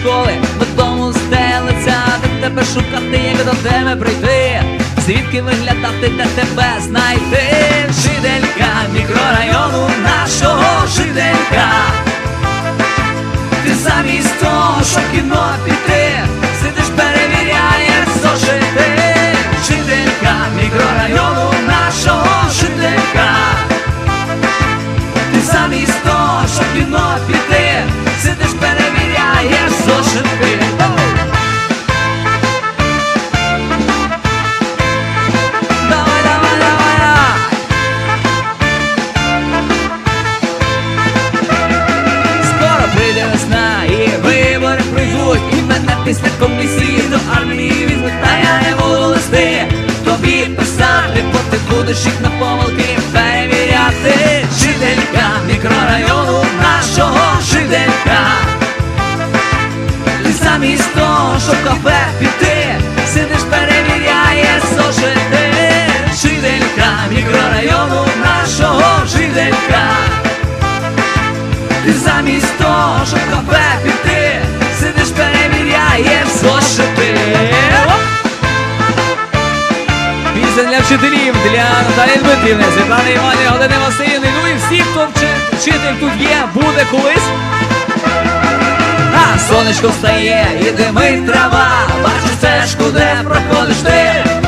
школи, додому стелиться, де тебе шукати, як до тебе прийти, звідки виглядати, де тебе знайти, жителька мікрорайону нашого жителька. Ти замість того, що кіно піти, писати Бо ти будеш їх на помилки перевіряти. Жителька мікрорайону нашого жителька. Ти замість того, щоб в кафе піти Сидиш, перевіряєш зошити Жителька мікрорайону нашого жителька. Ти замість того, щоб в кафе піти, для вчителів, для Наталії Дмитрівни, Світлани Іванівни, Години Васильівни, ну і всі, хто вчитель тут є, буде колись. А сонечко встає і димить трава, бачиш стежку, де проходиш ти.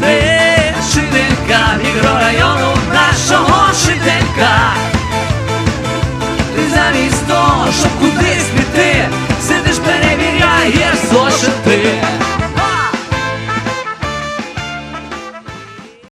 ти, вчителька, мікрорайону нашого шителька, Ти замість того, щоб куди.